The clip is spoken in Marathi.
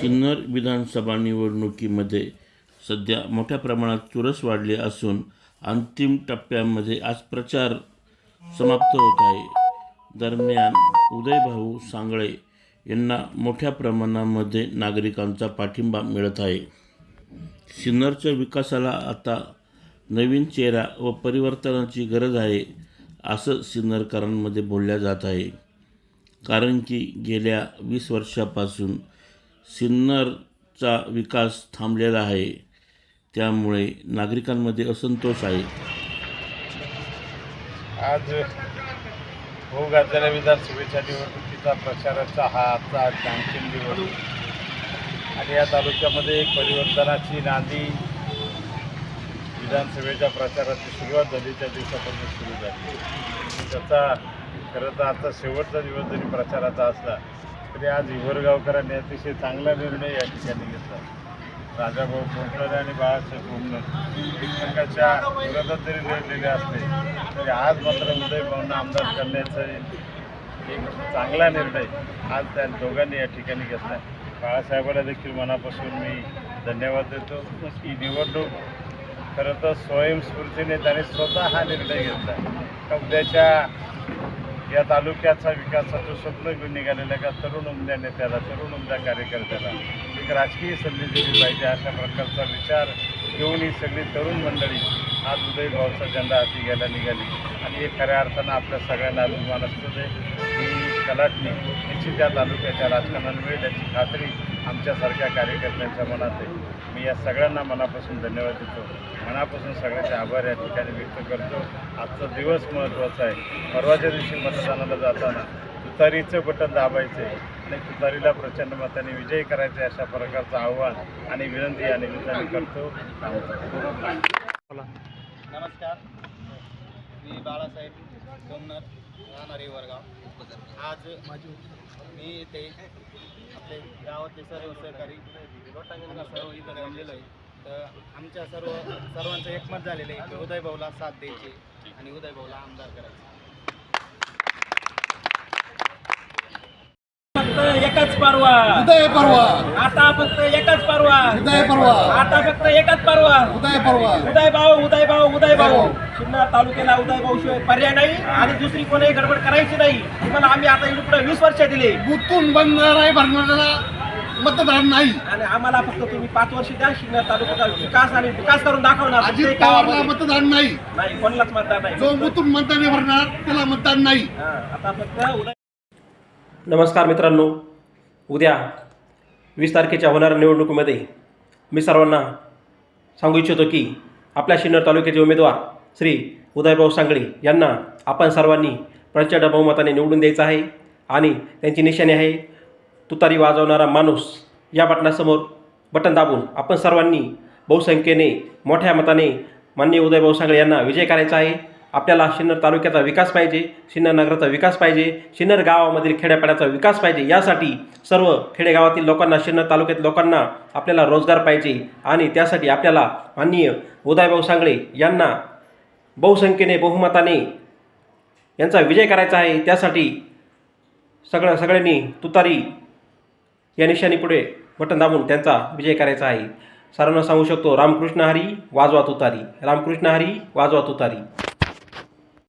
सिन्नर विधानसभा निवडणुकीमध्ये सध्या मोठ्या प्रमाणात चुरस वाढली असून अंतिम टप्प्यामध्ये आज प्रचार समाप्त होत आहे. दरम्यान उदयभाऊ सांगळे यांना मोठ्या प्रमाणामध्ये नागरिकांचा पाठिंबा मिळत आहे. सिन्नरच्या विकासाला आता नवीन चेहरा व परिवर्तनाची गरज आहे असं सिन्नरकरांमध्ये बोलल्या जात आहे. कारण की गेल्या वीस वर्षापासून सिन्नरचा विकास थांबलेला आहे. त्यामुळे नागरिकांमध्ये असंतोष आहे. आज होऊ घातलेल्या विधानसभेच्या निवडणुकीचा प्रचाराचा हा आजचा अंतिम निवडणूक आणि या तालुक्यामध्ये एक परिवर्तनाची नांदी विधानसभेच्या प्रचाराची सुरुवात झाली. त्या दिवसापासून सुरू झाली. त्याचा खरं तर आजचा शेवटचा दिवस जरी प्रचाराचा असला तरी आज हिवरगावकरांनी अतिशय चांगला निर्णय या ठिकाणी घेतला. राजाभाऊ कोंडकर आणि बाळासाहेब कोंडकर एकमेकाच्या विरोधात जरी लढलेले असले तरी आज मात्र उदय भाऊंना आमदार करण्याचा एक चांगला निर्णय आज त्या दोघांनी या ठिकाणी घेतला. बाळासाहेबाला देखील मनापासून मी धन्यवाद देतो. ही निवडणूक खरं तर स्वयंस्फूर्तीने त्याने स्वतः हा निर्णय घेतला. उद्याच्या या तालुक्याचा विकासाचं स्वप्न घेऊन निघालेल्या एका तरुण उमद्या नेत्याला तरुण उमद्या कार्यकर्त्याला. एक राजकीय संधी दिली पाहिजे अशा प्रकारचा विचार घेऊन ही सगळी तरुण मंडळी आज उदयभावचा झेंडा हाती घ्यायला निघाली. आणि हे खऱ्या अर्थानं आपल्या सगळ्यांना अभिमान असतो ते ही कलाटणी निश्चित त्या तालुक्याच्या राजकारणाला मिळेल याची खात्री आमच्यासारख्या कार्यकर्त्यांच्या मनात आहे. मी या सगळ्यांना मनापासून धन्यवाद देतो. मनापासून सगळ्याचे आभार या ठिकाणी व्यक्त करतो. आजचा दिवस महत्त्वाचा आहे. परवाच्या दिवशी मतदानाला जाताना तुतारीचं बटन दाबायचं आहे आणि तुतारीला प्रचंड मताने विजयी करायचे अशा प्रकारचं आव्हान आणि विनंती या निमित्ताने करतो. नमस्कार. मी बाळासाहेब सोमनाथ राहणारे वरगाव. आज मी इथे आपले गावातले सर्व सहकारी लोटांगणला सर्व इथं जमलेलो आहे. तर आमच्या सर्व सर्वांचं एकमत झालेलं आहे की उदय भाऊला साथ द्यायची आणि उदय भाऊला आमदार करायचे. फक्त एकच परवा. उदय परवा. आता फक्त एकच परवा. उदय परवा. आता फक्त एकच परवा. उदय परवा. उदय भाऊ उदय भाऊ. उदय भाऊ. शिन्नर तालुक्याला उदय भाऊ शिवाय पर्याय नाही आणि दुसरी कोणी गडबड करायची नाही. तुम्हाला आम्ही आता इकडे वीस वर्ष दिले. गुंतून बनणारा भरणारा मतदार नाही. आणि आम्हाला फक्त तुम्ही पाच वर्ष द्या शिन्नर तालुक्याचा विकास आणि विकास करून दाखवणार अजित पवारला. मतदार नाही. नाही कोणालाच मतदार नाही. जो गुंतून मतदार भरणार त्याला मतदान नाही. हा, आता फक्त उदय नमस्कार मित्रांनो. उद्या वीस तारखेच्या होणाऱ्या निवडणुकीमध्ये मी सर्वांना सांगू इच्छितो की आपल्या शिन्नर तालुक्याचे उमेदवार श्री उदयभाऊ सांगळे यांना आपण सर्वांनी प्रचंड बहुमताने निवडून द्यायचं आहे आणि त्यांची निशाणी आहे तुतारी वाजवणारा माणूस या बटनासमोर बटन दाबून आपण सर्वांनी बहुसंख्येने मोठ्या मताने माननीय उदयभाऊ सांगळे यांना विजय करायचा आहे. आपल्याला सिन्नर तालुक्याचा विकास पाहिजे सिन्नर नगराचा विकास पाहिजे सिन्नर गावामधील खेड्यापाड्याचा विकास पाहिजे यासाठी सर्व खेडेगावातील लोकांना सिन्नर तालुक्यातील लोकांना आपल्याला रोजगार पाहिजे आणि त्यासाठी आपल्याला माननीय उदयभाऊ सांगळे यांना बहुसंख्येने बहुमताने यांचा विजय करायचा आहे. त्यासाठी सगळ्या सगळ्यांनी तुतारी या निशाणीपुढे बटन दाबून त्यांचा विजय करायचा आहे. सर्वांना सांगू शकतो रामकृष्ण हरी वाजवा तुतारी. रामकृष्ण हरी वाजवा तुतारी.